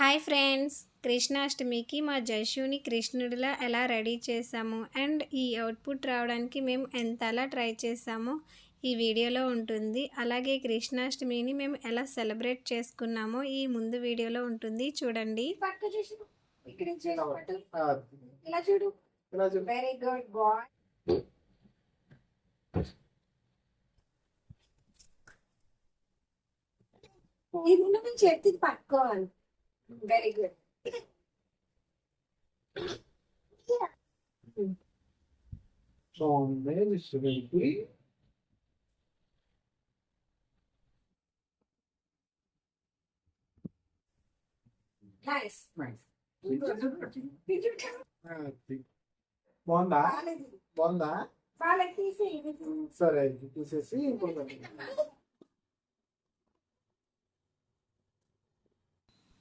Hi friends కృష్ణాష్టమికి మా జషుని కృష్ణుడిలా ఎలా ready చేసాము అండ్ ఈ అవుట్పుట్ రావడానికి మేము ఎంతలా ట్రై చేసామో ఈ వీడియోలో ఉంటుంది. అలాగే కృష్ణాష్టమిని మేము ఎలా సెలబ్రేట్ చేసుకున్నామో ఈ ముందు వీడియోలో ఉంటుంది. చూడండి. పట్టు చూసి ఇక్కడ నుంచి పట్టు. ఆ, ఇలా చూడు ఇలా చూడు. వెరీ గుడ్ బాయ్ ఇది నువ్వు చేతికి పట్టుకోవాలి వెరీ గుడ్ బాగుంది విశ్వకి నైస్ బాగుందా బాగుందా వాళ్ళకి తీసి సరే ఇది తీసేసి ఇంకొకటి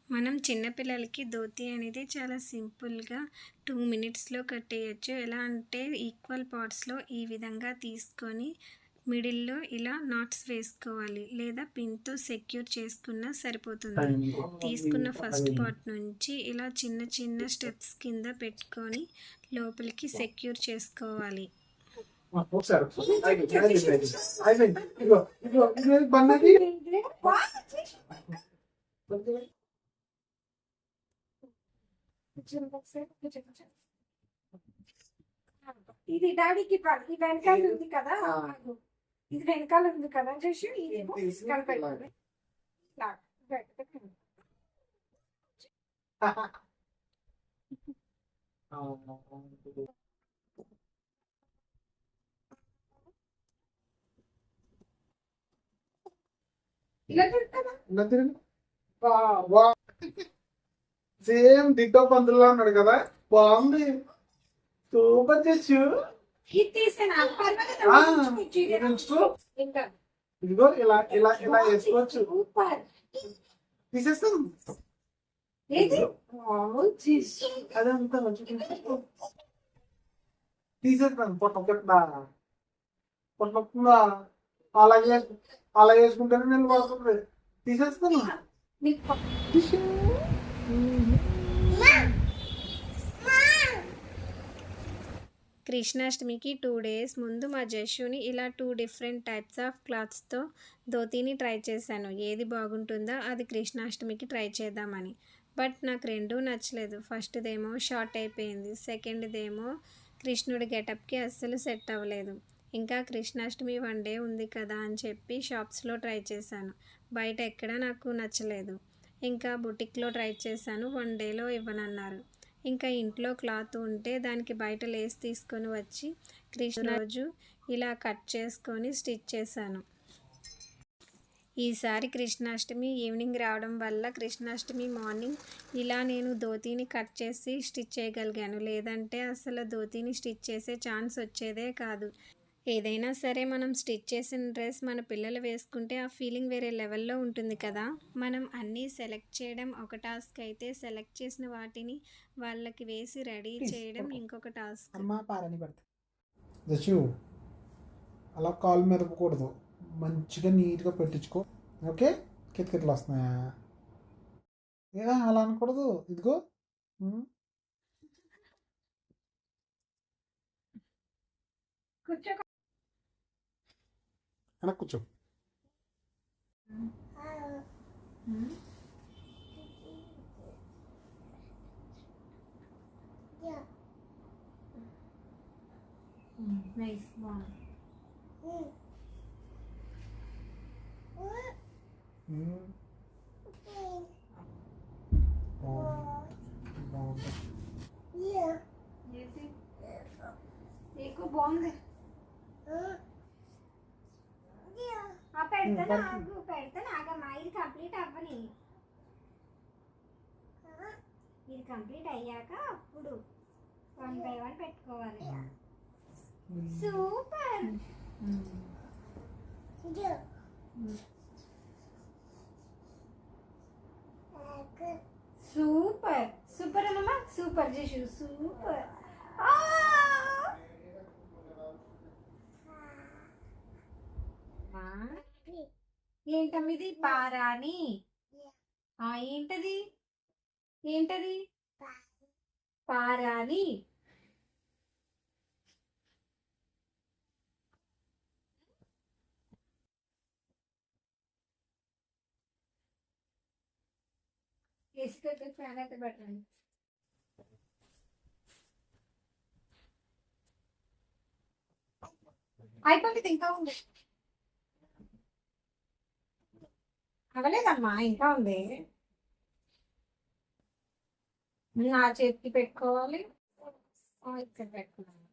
మనం చిన్నపిల్లలకి ధోతి అనేది చాలా సింపుల్గా టూ మినిట్స్లో కట్టేయచ్చు ఎలా అంటే ఈక్వల్ పార్ట్స్లో ఈ విధంగా తీసుకొని మిడిల్లో ఇలా నాట్స్ వేసుకోవాలి లేదా పిన్తో సెక్యూర్ చేసుకున్నా సరిపోతుంది తీసుకున్న ఫస్ట్ పార్ట్ నుంచి ఇలా చిన్న చిన్న స్టెప్స్ కింద పెట్టుకొని లోపలికి సెక్యూర్ చేసుకోవాలి ఒకసారి అయిపోయింది, అయిపోయింది, అయిపోయింది. ఇదిగో, ఇదిగో, ఇదిగో, బన్నది ఇది డాడీకి ఇవ్వాలి ఇది వెనకాల ఉంది కదా. ఇది వెనకాల ఉంది కదా చూసి ఇది తీసి కలిపెట్టాలి ఇలా పెట్టు. సేమ్ డిటో పందుల్లో ఉన్నాడు కదా. బాగుంది. సూపర్ చేసు. ఇదిగో ఇలా ఇలా ఇలా వేసుకోవచ్చు. తీసేస్తాం. అదంతా తీసేస్తాను పొట్ట పొట్ట. పొట్ట అలాగే అలా వేసుకుంటేనే నేను పడుతుంది తీసేస్తాను నీకు ప- కృష్ణాష్టమికి టూ డేస్ ముందు మా జషుని ఇలా టూ డిఫరెంట్ టైప్స్ ఆఫ్ క్లాత్స్తో ధోతీని ట్రై చేశాను. ఏది బాగుంటుందో అది కృష్ణాష్టమికి ట్రై చేద్దామని. బట్ నాకు రెండూ నచ్చలేదు. ఫస్ట్దేమో షార్ట్ అయిపోయింది. సెకండ్దేమో కృష్ణుడి గెటప్కి అస్సలు సెట్ అవ్వలేదు. ఇంకా కృష్ణాష్టమి వన్ డే ఉంది కదా అని చెప్పి షాప్స్లో ట్రై చేశాను. బయట ఎక్కడా నాకు నచ్చలేదు. ఇంకా బుటిక్లో ట్రై చేశాను. వన్ డేలో ఇవ్వనన్నారు. ఇంకా ఇంట్లో క్లాత్ ఉంటే దానికి బయట లేస్ తీసుకొని వచ్చి కృష్ణ రోజు ఇలా కట్ చేసుకొని స్టిచ్ చేశాను. ఈసారి కృష్ణాష్టమి ఈవినింగ్ రావడం వల్ల కృష్ణాష్టమి మార్నింగ్ ఇలా నేను ధోతీని కట్ చేసి స్టిచ్ చేయగలిగాను. లేదంటే అసలు ధోతీని స్టిచ్ చేసే ఛాన్స్ వచ్చేదే కాదు. ఏదైనా సరే మనం స్టిచ్ చేసిన డ్రెస్ మన పిల్లలు వేసుకుంటే ఆ ఫీలింగ్ వేరే లెవెల్లో ఉంటుంది కదా. మనం అన్నీ సెలెక్ట్ చేయడం ఒక టాస్క్ అయితే సెలెక్ట్ చేసిన వాటిని వాళ్ళకి వేసి రెడీ చేయడం ఇంకొక టాస్క్. అలా కాలు మెదపకూడదు. మంచిగా నీట్గా పెట్టించుకో. ఓకే? కితకితలు వస్తున్నాయా? ఏ అలా అనకూడదు. ఇదిగో. కూర్చో. వెనక్కి కూర్చో నైస్ బాగుంది ఉమ్. బాగుంది. బాగుంది. ఏది? నీకు బాగుంది ఆ పెడతాను ఆగు ఇది కంప్లీట్ అవ్వని. ఇది కంప్లీట్ అయ్యాక అప్పుడు వన్ బై వన్ పెట్టుకోవాలి. సూపర్. సూపర్. సూపర్ అమ్మమ్మ. సూపర్ చేసు సూపర్. ఏంటమ్మిది? పారాని. ఆ ఏంటది? ఏంటది? పారాని. ఇసుక ఫ్యాన్ అయితే పెట్టండి. అయిపోయింది ఇంకా ఉంది. అవ్వలేదమ్మా ఇంకా ఉంది. నా చేతికి పెట్టుకోవాలి. ఇక్కడ పెట్టుకున్నాను.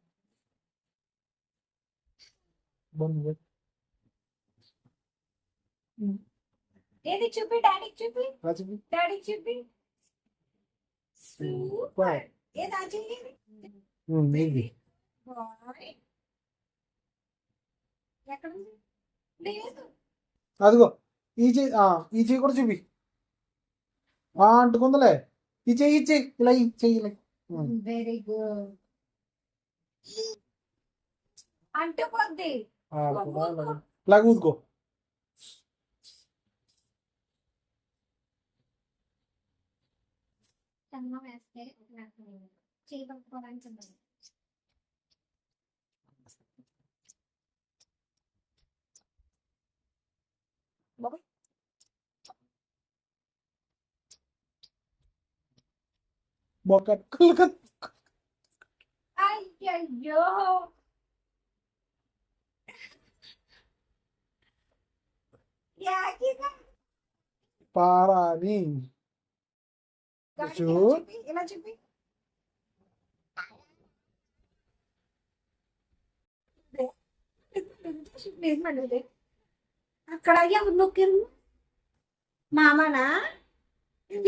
ఏది చూపి డాడీకి చూపి? డాడీకి చూపి. సూపర్. ఏది ఆ చెయ్యి? నీది. బాయ్ ఎక్కడ లేదు. అదిగో. ఈ చెయ్యి ఆ, ఈ చెయ్యి కూడా చూపి. అంటుకుందలే. ఈ చెయ్యి ఈ చెయ్యి. ఇలా చెయ్యి ఇలా ఉమ్. Very good అంటుకోద్ది. ఇలా ఊదుకో చందనం వేస్తే చేయకపోవడానికి ఉంటుంది బొక్క కులక అయ్యయ్యో యాకిగా పారాని గాలి చూ. ఇలా చూపి ఇలా చూపి నిజమన్నది. అక్కడ ఎవరు నొక్కిరు మామనా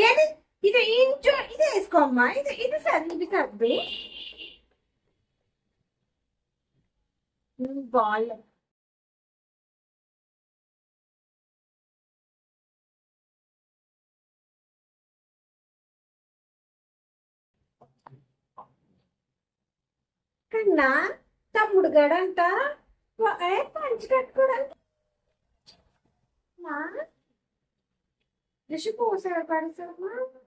ఏది ఇది ఇంచు ఇది వేసుకోమ్మా ఇది ఇది సరి ఇది సర్ది బాల్ కన్నా తమ్ముడు గడంట పంచి కట్టుకోవడానికి జషి పోసాడు పడసమ్మా జషి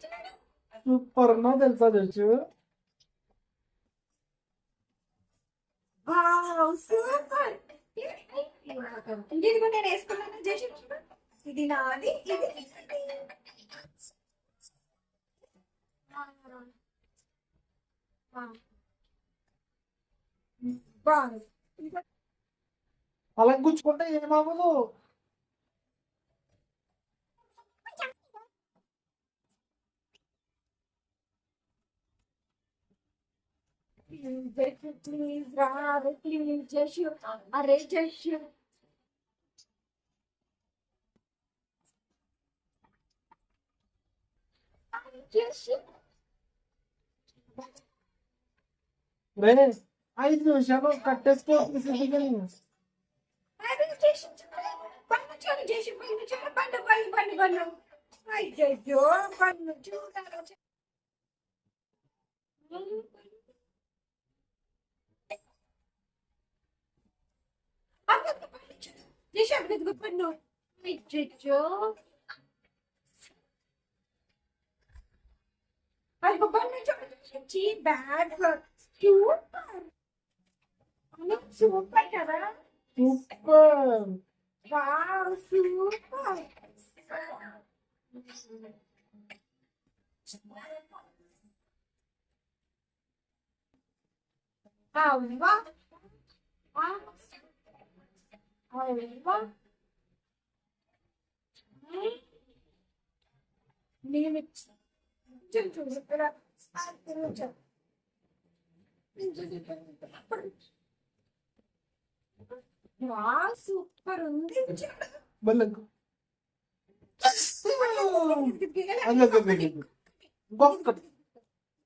సూపర్. ఉన్నా తెలుసా తెలుసు ఇది నాది ఇది అలా గుచ్చుకుంటే ఏమవ్వదు ప్లీజ్ ప్లీజ్ రా అరే ప్లీజ్ జషు అరే జషు జషు రే ఐదు నిమిషాలు కట్టేసుకోవచ్చు అరే జషు పన్ను చూడు జషు పన్ను చూడు పన్ను పన్ను పన్ను పన్ను అయ్యో పన్ను చూడాలి జషు అభివృద్ధి పన్ను అయ్యో అయ్యో పన్ను చూడు చీ బ్యాడ్ సూపర్ సూపర్ కదా సూపర్ వావ్ సూపర్ అవ్వా అవ్వా నేను చూడు ఇక్కడ వా సూపర్ ఉంది. బల్లకు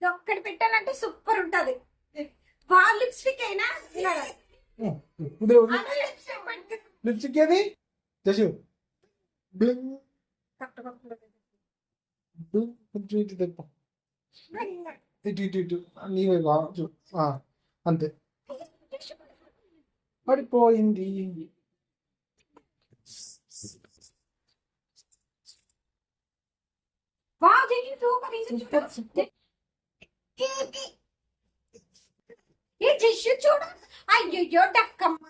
ఒక్కటి పెట్టాలంటే సూపర్ ఉంటది. వాళ్ళ లిప్స్టిక్ అయినా? లిప్స్టిక్ ఏది? బ్లింగ్ కొంచెం ఇటు తెప్ప ఇటు ఇటు ఇటు నీవే బాగా చూ. అంతే. పడిపోయింది. చూడు. అయ్యో డక్కమ్మ.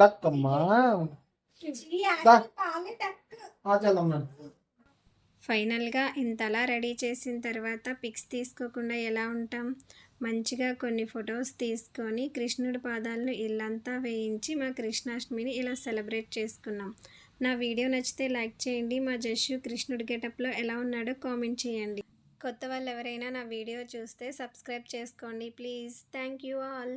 దక్కమ్మా ఈ ఫైనల్గా ఇంతలా రెడీ చేసిన తర్వాత పిక్స్ తీసుకోకుండా ఎలా ఉంటాం? మంచిగా కొన్ని ఫొటోస్ తీసుకొని కృష్ణుడి పాదాలను ఇల్లంతా వేయించి మా కృష్ణాష్టమిని ఇలా సెలబ్రేట్ చేసుకున్నాం. నా వీడియో నచ్చితే లైక్ చేయండి. మా జస్సు కృష్ణుడి గెటప్లో ఎలా ఉన్నాడో కామెంట్ చేయండి. కొత్త వాళ్ళు ఎవరైనా నా వీడియో చూస్తే సబ్స్క్రైబ్ చేసుకోండి. ప్లీజ్. Thank you all.